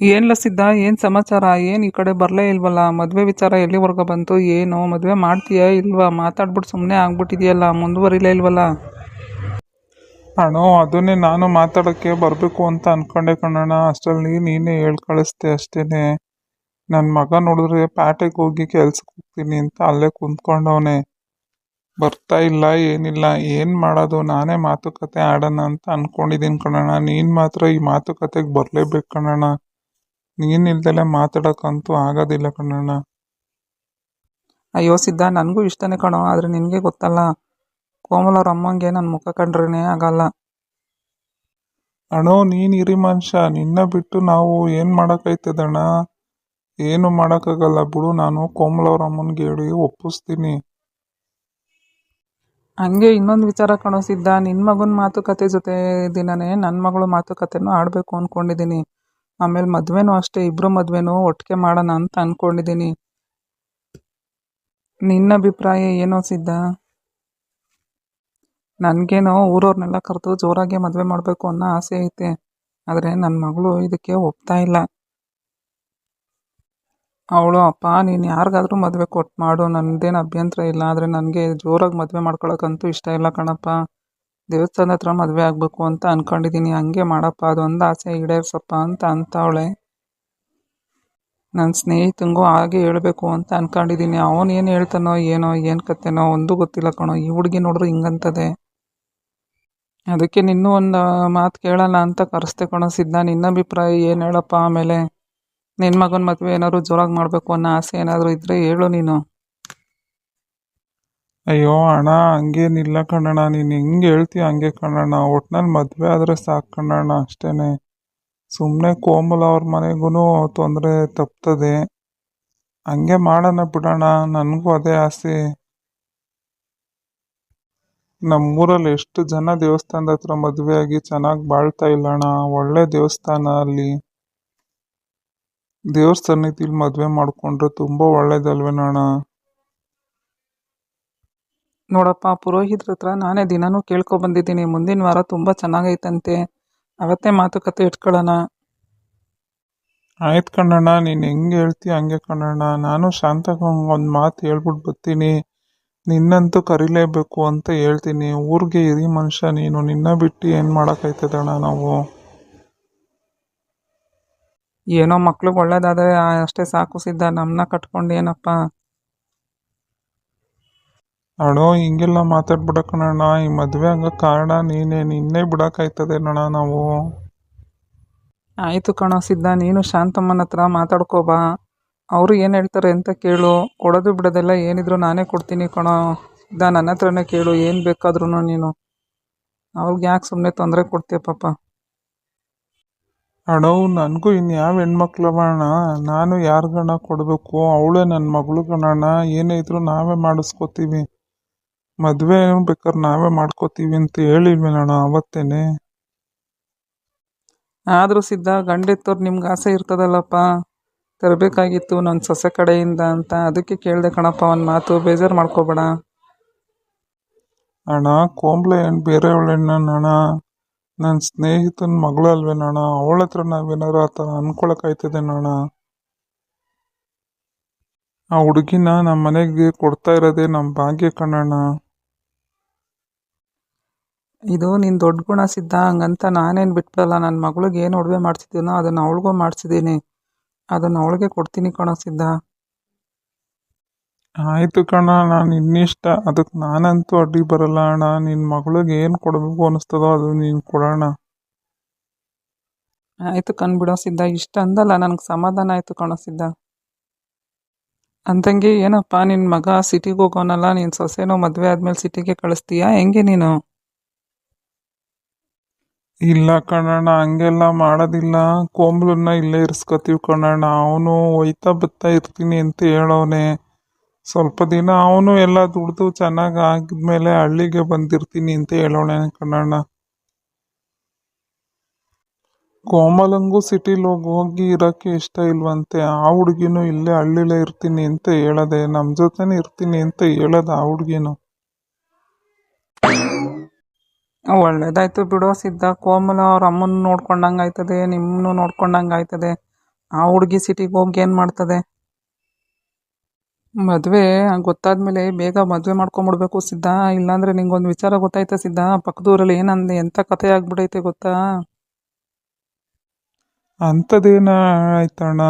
ಏನ್ಲ ಲಸಿದ್ದ, ಏನು ಸಮಾಚಾರ, ಏನು ಈ ಕಡೆ ಬರಲೇ ಇಲ್ವಲ್ಲ? ಮದುವೆ ವಿಚಾರ ಎಲ್ಲಿವರೆಗೂ ಬಂತು, ಏನು, ಮದುವೆ ಮಾಡ್ತೀಯಾ ಇಲ್ವಾ? ಮಾತಾಡ್ಬಿಟ್ಟು ಸುಮ್ಮನೆ ಆಗ್ಬಿಟ್ಟಿದೆಯಲ್ಲ ಮುಂದುವರಿಲೇ ಇಲ್ವಲ್ಲ? ಅಣ್ಣೋ, ಅದನ್ನೇ ನಾನು ಮಾತಾಡೋಕ್ಕೆ ಬರಬೇಕು ಅಂತ ಅನ್ಕೊಂಡೆ ಕಣಣ್ಣ ಅಷ್ಟರಲ್ಲಿ ನೀನೇ ಹೇಳಿ ಕಳಿಸ್ದೆ ಅಷ್ಟೇನೆ. ನನ್ನ ಮಗ ನೋಡಿದ್ರೆ ಪ್ಯಾಟೆಗೆ ಹೋಗಿ ಕೆಲ್ಸಕ್ಕೆ ಹೋಗ್ತೀನಿ ಅಂತ ಅಲ್ಲೇ ಕುಂತ್ಕೊಂಡವನೆ. ಬರ್ತಾ ಇಲ್ಲ, ಏನಿಲ್ಲ, ಏನು ಮಾಡೋದು? ನಾನೇ ಮಾತುಕತೆ ಆಡೋಣ ಅಂತ ಅನ್ಕೊಂಡಿದ್ದೀನಿ ಕಣಣ್ಣ ನೀನು ಮಾತ್ರ ಈ ಮಾತುಕತೆಗೆ ಬರಲೇಬೇಕು ಕಣಣ್ಣ ನೀನಿಲ್ದಲೆ ಮಾತಾಡೋಕ್ಕಂತೂ ಆಗೋದಿಲ್ಲ ಕಣಣ್ಣ ಅಯ್ಯೋ ಸಿದ್ಧ ನನಗೂ ಇಷ್ಟನೇ ಕಣೋ ಆದರೆ ನಿನಗೆ ಗೊತ್ತಲ್ಲ ಕೋಮಲ್ ಅವ್ರ ಅಮ್ಮಂಗೆ ನನ್ನ ಮುಖ ಕಂಡ್ರೇ ಆಗಲ್ಲ. ಅಣ್ಣೋ ನೀನು ಇರಿ ಮನುಷ್ಯ ನಿನ್ನ ಬಿಟ್ಟು ನಾವು ಏನು ಮಾಡೋಕ್ಕೈತದಣ್ಣ ಏನು ಮಾಡೋಕ್ಕಾಗಲ್ಲ ಬಿಡು ನಾನು ಕೋಮಲ್ ಅವ್ರ ಅಮ್ಮನಿಗೆ ಹೇಳಿ ಒಪ್ಪಿಸ್ತೀನಿ. ಹಂಗೆ ಇನ್ನೊಂದು ವಿಚಾರ ಕಣೋ ಸಿದ್ಧ ನಿನ್ನ ಮಗನ ಮಾತುಕತೆ ಜೊತೆ ದಿನನೇ ನನ್ನ ಮಗಳು ಮಾತುಕತೆನೂ ಆಡಬೇಕು ಅಂದ್ಕೊಂಡಿದ್ದೀನಿ ಆಮೇಲೆ ಮದುವೆನೂ ಅಷ್ಟೇ, ಇಬ್ರು ಮದುವೆನೂ ಒಟ್ಟಿಗೆ ಮಾಡೋಣ ಅಂತ ಅಂದ್ಕೊಂಡಿದ್ದೀನಿ ನಿನ್ನ ಅಭಿಪ್ರಾಯ ಏನೋ ಸಿದ್ಧ? ನನಗೇನೋ ಊರವ್ರನ್ನೆಲ್ಲ ಕರೆದು ಜೋರಾಗಿ ಮದುವೆ ಮಾಡಬೇಕು ಅನ್ನೋ ಆಸೆ ಐತೆ. ಆದರೆ ನನ್ನ ಮಗಳು ಇದಕ್ಕೆ ಒಪ್ತಾ ಇಲ್ಲ. ಅವಳು, ಅಪ್ಪ, ನೀನು ಯಾರಿಗಾದರೂ ಮದುವೆ ಕೊಟ್ಟು ಮಾಡು. ನನ್ನದೇನು ಅಭ್ಯಂತರ ಇಲ್ಲ. ಆದರೆ ನನಗೆ ಜೋರಾಗಿ ಮದುವೆ ಮಾಡ್ಕೊಳಕ್ಕಂತೂ ಇಷ್ಟ ಇಲ್ಲ ಕಣಪ್ಪ. ದೇವಸ್ಥಾನದ ಹತ್ರ ಮದುವೆ ಆಗಬೇಕು ಅಂತ ಅನ್ಕೊಂಡಿದ್ದೀನಿ ಹಂಗೆ ಮಾಡಪ್ಪ, ಅದೊಂದು ಆಸೆ ಈಡೇರ್ಸಪ್ಪ ಅಂತ ಅಂತವಳೆ. ನನ್ನ ಸ್ನೇಹಿತಂಗೂ ಹಾಗೆ ಹೇಳಬೇಕು ಅಂತ ಅನ್ಕೊಂಡಿದ್ದೀನಿ ಅವನು ಏನು ಹೇಳ್ತಾನೋ ಏನೋ, ಏನು ಕತೆನೋ ಒಂದೂ ಗೊತ್ತಿಲ್ಲ ಕಣೋ. ಈ ಹುಡುಗಿ ನೋಡಿದ್ರೆ ಹಿಂಗಂತದೆ. ಅದಕ್ಕೆ ನಿನ್ನೂ ಒಂದು ಮಾತು ಕೇಳೋಣ ಅಂತ ಕರೆಸ್ದೆ ಕಣೋ ಸಿದ್ಧ. ನಿನ್ನ ಅಭಿಪ್ರಾಯ ಏನು ಹೇಳಪ್ಪ ಆಮೇಲೆ? ನಿನ್ನ ಮಗನ ಮದುವೆ ಏನಾದ್ರು ಜೋರಾಗಿ ಮಾಡಬೇಕು ಅನ್ನೋ ಆಸೆ ಏನಾದರೂ ಇದ್ದರೆ ಹೇಳು ನೀನು. ಅಯ್ಯೋ, ಅಣ್ಣ, ಹಂಗೇನಿಲ್ಲ ಕಣಣ್ಣ ನೀನು ಹೆಂಗೆ ಹೇಳ್ತೀಯ ಹಂಗೆ ಕಣಣ್ಣ ಒಟ್ನಲ್ಲಿ ಮದುವೆ ಆದರೆ ಸಾಕು ಕಣಣ್ಣ ಅಷ್ಟೇನೆ. ಸುಮ್ಮನೆ ಕೋಮಲ ಅವ್ರ ಮನೆಗೂ ತೊಂದರೆ ತಪ್ತದೆ. ಹಂಗೆ ಮಾಡೋಣ ಬಿಡೋಣ. ನನಗೂ ಅದೇ ಆಸೆ. ನಮ್ಮೂರಲ್ಲಿ ಎಷ್ಟು ಜನ ದೇವಸ್ಥಾನದ ಹತ್ರ ಮದುವೆ ಆಗಿ ಚೆನ್ನಾಗಿ ಬಾಳ್ತಾ ಇಲ್ಲಣ್ಣ. ಒಳ್ಳೆ ದೇವಸ್ಥಾನ ಅಲ್ಲಿ. ದೇವ್ರ ಸನ್ನಿಧಿಲಿ ಮದುವೆ ಮಾಡಿಕೊಂಡ್ರೆ ತುಂಬ ಒಳ್ಳೇದಲ್ವೇನಣ್ಣ? ನೋಡಪ್ಪ ಪುರೋಹಿತ್ರ ಹತ್ರ ನಾನೇ ದಿನಾನೂ ಕೇಳ್ಕೊ ಬಂದಿದ್ದೀನಿ. ಮುಂದಿನ ವಾರ ತುಂಬ ಚೆನ್ನಾಗೈತಂತೆ. ಅವತ್ತೇ ಮಾತುಕತೆ ಇಟ್ಕೊಳ್ಳೋಣ. ಆಯ್ತು ಕಣ್ಣಣ್ಣ ನೀನು ಹೆಂಗೆ ಹೇಳ್ತೀಯ ಹಂಗೆ ಕಣ್ಣಣ್ಣ. ನಾನು ಶಾಂತಕ್ಕೆ ಒಂದು ಮಾತು ಹೇಳ್ಬಿಟ್ಟು ಬರ್ತೀನಿ ನಿನ್ನಂತೂ ಕರಿಲೇಬೇಕು ಅಂತ ಹೇಳ್ತೀನಿ. ಊರಿಗೆ ಇರಿ ಮನುಷ್ಯ ನೀನು. ನಿನ್ನ ಬಿಟ್ಟು ಏನು ಮಾಡೋಕ್ಕಾಯ್ತದಣ್ಣ ನಾವು? ಏನೋ ಮಕ್ಳಿಗೆ ಒಳ್ಳೇದಾದರೆ ಅಷ್ಟೇ ಸಾಕು ಸಿದ್ಧ. ನಮ್ಮನ್ನ ಕಟ್ಕೊಂಡು ಏನಪ್ಪ? ಅಣ್ಣೋ ಹಿಂಗೆಲ್ಲ ಮಾತಾಡ್ಬಿಡ ಕಣಣ್ಣ ಈ ಮದುವೆ ಹಂಗೆ ಕಾರಣ ನೀನೇ. ನಿನ್ನೆ ಬಿಡೋಕ್ಕಾಯ್ತದೇನಣ್ಣ ನಾವು. ಆಯಿತು ಕಣೋ ಸಿದ್ಧ ನೀನು ಶಾಂತಮ್ಮನ ಹತ್ರ ಮಾತಾಡ್ಕೋ ಬಾ. ಅವರು ಏನು ಹೇಳ್ತಾರೆ ಅಂತ ಕೇಳು. ಕೊಡೋದು ಬಿಡೋದೆಲ್ಲ ಏನಿದ್ರು ನಾನೇ ಕೊಡ್ತೀನಿ ಕಣೋ. ಸಿದ್ಧ ನನ್ನ ಹತ್ರನೇ ಕೇಳು. ಏನು ಬೇಕಾದ್ರೂ ನೀನು. ಅವ್ರಿಗೆ ಯಾಕೆ ಸುಮ್ಮನೆ ತೊಂದರೆ ಕೊಡ್ತೀಯ ಪಾಪ? ಅಣ್ಣೋ ನನಗೂ ಇನ್ಯಾವ ಹೆಣ್ಮಕ್ಳವ ಅಣ್ಣ? ನಾನು ಯಾರಿಗಣ್ಣ ಕೊಡಬೇಕು? ಅವಳೇ ನನ್ನ ಮಗಳು ಕಣಣ್ಣ ಏನೇ ಇದ್ರು ನಾವೇ ಮಾಡಿಸ್ಕೋತೀವಿ. ಮದುವೆ ಬೇಕಾದ್ರೆ ನಾವೇ ಮಾಡ್ಕೋತೀವಿ ಅಂತ ಹೇಳಿಲ್ವೇನಣ್ಣ ಅವತ್ತೇನೆ. ಆದರೂ ಸಿದ್ಧ ಗಂಡೆತ್ತವ್ರು ನಿಮ್ಗೆ ಆಸೆ ಇರ್ತದಲ್ಲಪ್ಪ. ತರಬೇಕಾಗಿತ್ತು ನನ್ನ ಸೊಸೆ ಕಡೆಯಿಂದ ಅಂತ. ಅದಕ್ಕೆ ಕೇಳಿದೆ ಕಣಪ್ಪ ಒಂದು ಮಾತು ಬೇಜಾರು ಮಾಡ್ಕೋಬೇಡ. ಅಣ್ಣ ಕೋಂಬ್ಳೆ ಏನು ಬೇರೆ ಅಣ್ಣ ನನ್ನ ಸ್ನೇಹಿತನ ಮಗಳು ಅಲ್ವೇನಣ್ಣ ಅವಳ ಹತ್ರ ನಾವೇನಾದ್ರು ಆ ಥರ ಅಣ್ಣ ಆ ಹುಡುಗಿನ ನಮ್ಮ ಮನೆಗೆ ಕೊಡ್ತಾ ಇರೋದೇ ನಮ್ಮ ಭಾಗ್ಯ ಕಣಣ್ಣ. ಇದು ನಿನ್ನ ದೊಡ್ಡ ಗುಣ ಸಿದ್ಧ ಹಂಗಂತ ನಾನೇನು ಬಿಟ್ಬಿಡಲ್ಲ. ನನ್ನ ಮಗಳಿಗೆ ಏನು ಒಡವೆ ಮಾಡಿಸಿದ್ದೀನೋ ಅದನ್ನು ಅವಳಿಗೂ ಮಾಡಿಸಿದ್ದೀನಿ. ಅದನ್ನು ಅವಳಿಗೆ ಕೊಡ್ತೀನಿ ಕಣೋ ಸಿದ್ಧ. ಆಯಿತು ಕಣ ನಾನು ಇನ್ನಿಷ್ಟ. ಅದಕ್ಕೆ ನಾನಂತೂ ಅಡ್ಡಿ ಬರಲ್ಲ ಅಣ್ಣ. ನಿನ್ನ ಮಗಳಿಗೆ ಏನು ಕೊಡಬೇಕು ಅನಿಸ್ತದೋ ಅದು ನೀನು ಕೊಡೋಣ. ಆಯಿತು ಕಣ್ಬಿಡೋ ಸಿದ್ಧ. ಇಷ್ಟ ಅಂದಲ್ಲ ನನಗೆ ಸಮಾಧಾನ ಆಯಿತು ಕಣೋ ಸಿದ್ಧ. ಅಂತಂಗೆ ಏನಪ್ಪ ನಿನ್ನ ಮಗ ಸಿಟಿಗೆ ಹೋಗೋನಲ್ಲ ನಿನ್ನ ಸೊಸೆನೋ ಮದುವೆ ಆದಮೇಲೆ ಸಿಟಿಗೆ ಕಳಿಸ್ತೀಯಾ? ಹೆಂಗೆ ನೀನು? ಇಲ್ಲ ಕಣಣ್ಣ, ಹಂಗೆಲ್ಲ ಮಾಡೋದಿಲ್ಲ. ಕೋಂಬ್ಲನ್ನ ಇಲ್ಲೇ ಇರಿಸ್ಕೊತೀವಿ ಕಣಣ್ಣ. ಅವನು ಒಯ್ತಾ ಬತ್ತಾ ಇರ್ತೀನಿ ಅಂತ ಹೇಳೋನೆ ಸ್ವಲ್ಪ ದಿನ ಅವನು ಎಲ್ಲ ದುಡ್ದು ಚೆನ್ನಾಗಿ ಆಗಿದ್ಮೇಲೆ ಹಳ್ಳಿಗೆ ಬಂದಿರ್ತೀನಿ ಅಂತ ಹೇಳೋಣ ಕಣಣ್ಣ. ಕೋಮಲಂಗೂ ಸಿಟಿಲಿ ಹೋಗಿ ಹೋಗಿ ಇರೋಕ್ಕೆ ಇಷ್ಟ ಇಲ್ವಂತೆ. ಆ ಹುಡುಗಿನೂ ಇಲ್ಲೇ ಹಳ್ಳಿಲೇ ಇರ್ತೀನಿ ಅಂತ ಹೇಳದೆ. ನಮ್ಮ ಜೊತೆನೇ ಇರ್ತೀನಿ ಅಂತ ಹೇಳೋದು ಆ ಹುಡುಗಿನೂ. ಒಳ್ಳೇದಾಯ್ತು ಬಿಡೋ ಸಿದ್ಧ. ಕೋಮಲ ಅವ್ರ ಅಮ್ಮನ ನೋಡ್ಕೊಂಡಂಗೆ ಆಯ್ತದೆ ನಿಮ್ಮನ್ನು ನೋಡ್ಕೊಂಡಂಗೆ ಆಯ್ತದೆ ಆ ಹುಡುಗಿ ಸಿಟಿಗೆ ಹೋಗಿ ಏನು ಮಾಡ್ತದೆ? ಮದುವೆ ಗೊತ್ತಾದ್ಮೇಲೆ ಬೇಗ ಮದುವೆ ಮಾಡ್ಕೊಂಬಿಡ್ಬೇಕು ಸಿದ್ಧ. ಇಲ್ಲಾಂದ್ರೆ ನಿಂಗೊಂದು ವಿಚಾರ ಗೊತ್ತಾಯ್ತಾ ಸಿದ್ಧ? ಪಕ್ಕದೂರಲ್ಲಿ ಏನಂದೆ ಎಂಥ ಕಥೆ ಆಗ್ಬಿಡೈತೆ ಗೊತ್ತಾ? ಅಂಥದ್ದೇನ ಆಯ್ತಣ್ಣ?